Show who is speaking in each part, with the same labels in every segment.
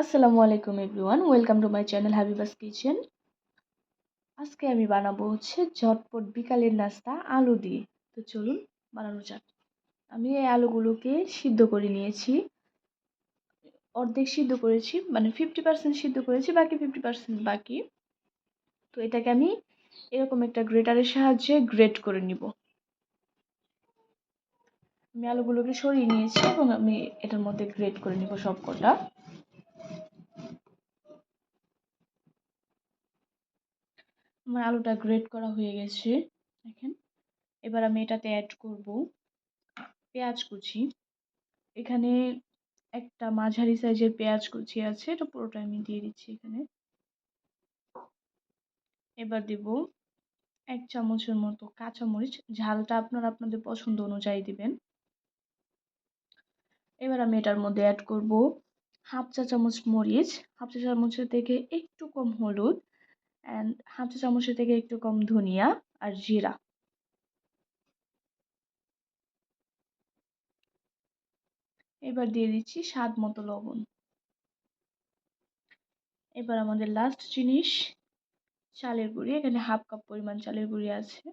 Speaker 1: আসসালামু আলাইকুম everyone, welcome to my channel Habiba's kitchen. আজকে আমি বানাবো হচ্ছে ঝটপট বিকালের নাস্তা আলু দিয়ে। তো চলুন বানানো যাক। আমি এই আলুগুলোকে সিদ্ধ করে নিয়েছি। অর্ধেক সিদ্ধ করেছি মানে ফিফটি পার্সেন্ট সিদ্ধ করেছি, বাকি ফিফটি পার্সেন্ট বাকি। তো এটাকে আমি এরকম একটা গ্রেটারের সাহায্যে গ্রেট করে নিব। আমি আলুগুলোকে সরিয়ে নিয়েছি এবং আমি এটার মধ্যে গ্রেট করে নিব সব কটা আমার আলুটা গ্রেট করা হয়ে গেছে। দেখেন, এবার আমি এটাতে অ্যাড করব পেঁয়াজ কুচি। এখানে একটা মাঝারি সাইজের পেঁয়াজ কুচি আছে, এটা পুরোটা আমি দিয়ে দিচ্ছি এখানে। এবার দেব এক চামচের মতো কাঁচামরিচ, ঝালটা আপনারা আপনাদের পছন্দ অনুযায়ী দিবেন। এবার আমি এটার মধ্যে অ্যাড করব হাফ চা চামচ মরিচ। হাফ চা চামচের থেকে একটু কম হলুদ। অ্যান্ড হাফ চা চামচের থেকে একটু কম ধনিয়া আর জিরা। এবার দিয়ে দিচ্ছি স্বাদ মতো লবণ। এবার আমাদের লাস্ট জিনিস, চালের গুঁড়ি। এখানে হাফ কাপ পরিমাণ চালের গুঁড়ি আছে।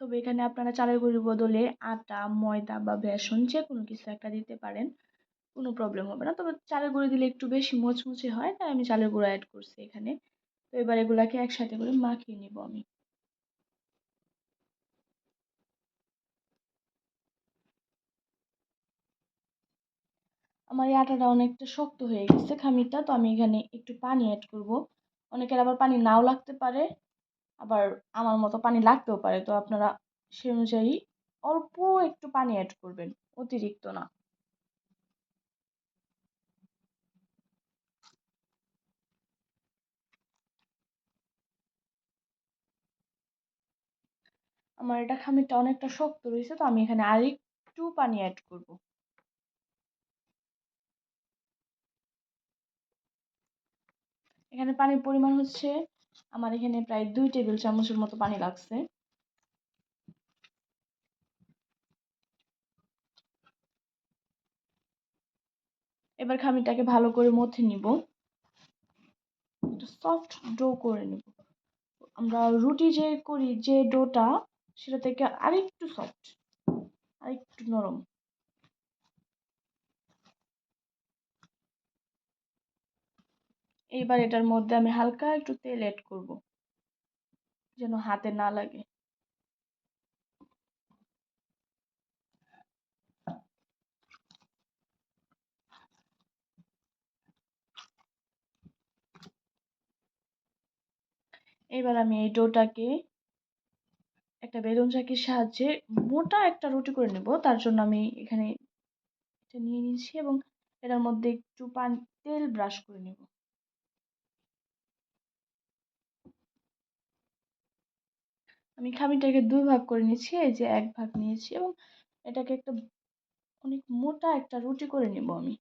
Speaker 1: তবে এখানে আপনারা চালের গুঁড়ির বদলে আটা ময়দা বা বেসন যে কোনো কিছু একটা দিতে পারেন। কোনো প্রবলেম হবে না। তবে চালের গুঁড়ো দিলে একটু বেশি মুচমুচে হয়, তাই আমি চালের গুঁড়ো অ্যাড করছি এখানে। তো এবার এগুলাকে একসাথে করে মাখিয়ে নিব আমি। আমার এই আটাটা অনেকটা শক্ত হয়ে গেছে খামিরটা, তো আমি এখানে একটু পানি অ্যাড করব। অনেকের আবার পানি নাও লাগতে পারে, আবার আমার মতো পানি লাগতেও পারে। তো আপনারা সে অনুযায়ী অল্প একটু পানি অ্যাড করবেন, অতিরিক্ত না। আমার এটা খামিরটা অনেকটা শক্ত রয়েছে, তো আমি এখানে আর একটু পানি অ্যাড করব। এখানে পানির পরিমাণ হচ্ছে, আমার এখানে প্রায় দুই টেবিল চামচের মতো পানি লাগছে। এবার খামিরটাকে ভালো করে মথে নিব। সফট ডো করে নিব। আমরা রুটি যে করি, যে ডোটা সেটা থেকে আরেকটু সফট আরেকটু নরম। এইবার এটার মধ্যে আমি হালকা একটু তেল অ্যাড করব, যেন হাতে না লাগে। এবার আমি এই ডোটাকে একটা বেলুন চাকির সাহায্যে মোটা একটা রুটি করে নেব। তার জন্য আমি এখানে এটা নিয়ে নিয়েছি এবং এটার মধ্যে একটু পান, তেল ব্রাশ করে নেব। আমি খামিটাকে দুই ভাগ করে নিয়েছি, এই যে এক ভাগ নিয়েছি এবং এটাকে একটা অনেক মোটা একটা রুটি করে নেব আমি।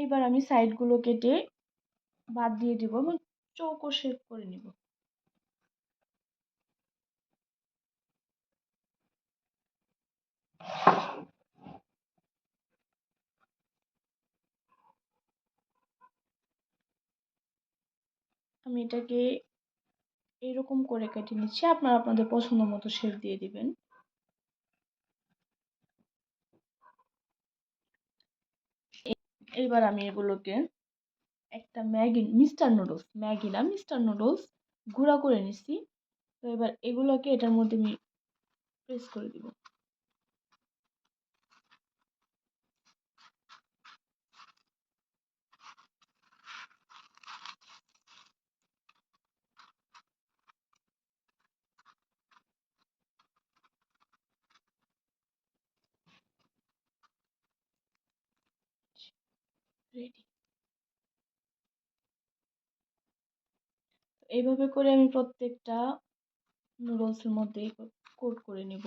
Speaker 1: এইবার আমি সাইডগুলো কেটে বাদ দিয়ে দিব এবং চৌকো শেপ করে নিব। আমি এটাকে এরকম করে কেটে নিচ্ছি, আপনারা আপনাদের পছন্দ মতো শেপ দিয়ে দিবেন। এবার আমি এগুলোকে একটা ম্যাগি মিস্টার নুডলস, ম্যাগি না মিস্টার নুডলস গুঁড়া করে নিছি তো এবার এগুলোকে এটার মধ্যে আমি প্রেস করে দিব। রেডি এইভাবে করে আমি প্রত্যেকটা নুডলসের মধ্যে কোট করে নিব।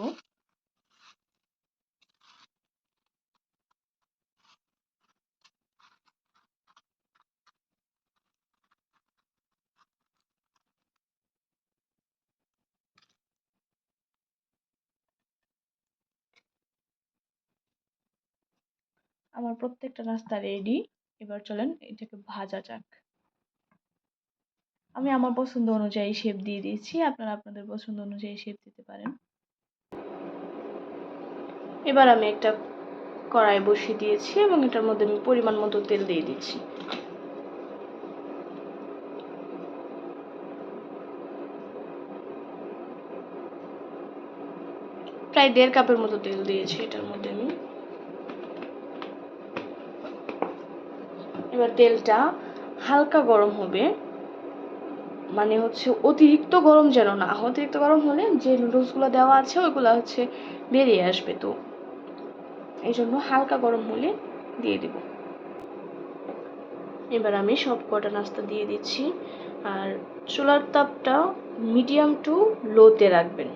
Speaker 1: আমার প্রত্যেকটা নাস্তা রেডি এবার চলেন এটাকে ভাজা যাক। আমি আমার পছন্দ অনুযায়ী শেপ দিয়ে দিয়েছি। আপনারা আপনাদের পছন্দ অনুযায়ী শেপ দিতে পারেন। এবার আমি একটা কড়াই বসিয়ে দিয়েছি এবং এটার মধ্যে আমি পরিমাণ মতো তেল দিয়ে দিচ্ছি। প্রায় দেড় কাপের মতো তেল দিয়েছি এটার মধ্যে আমি। এবার তেলটা হালকা গরম হবে। মানে হচ্ছে অতিরিক্ত গরম যেন না অতিরিক্ত গরম হলে যে নুডলসগুলো দেওয়া আছে, ওইগুলো হচ্ছে বেরিয়ে আসবে তো। এই জন্য হালকা গরম হলে দিয়ে দেব। এবার আমি সব কটা নাস্তা দিয়ে দিচ্ছি। আর চুলার তাপটা মিডিয়াম টু লোতে রাখবেন।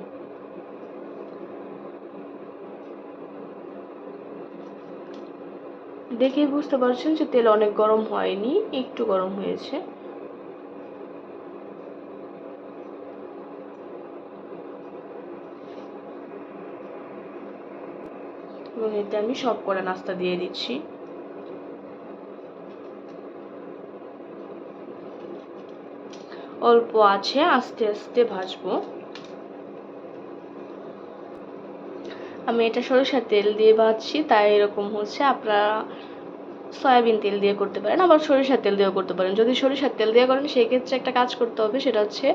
Speaker 1: দেখে বুঝতে পারছেন যে তেল অনেক গরম হয়নি, একটু গরম হয়েছে। এবং এতে আমি সব করে নাস্তা দিয়ে দিচ্ছি। অল্প আছে, আস্তে আস্তে ভাজবো। আমি এটা সরিষার তেল দিয়ে ভাজছি, তাই এরকম হচ্ছে। আপনারা সয়াবিন তেল দিয়ে করতে পারেন, আবার সরিষার তেল দিয়েও করতে পারেন। যদি সরিষার তেল দিয়ে করেন, সেক্ষেত্রে একটা কাজ করতে হবে, সেটা হচ্ছে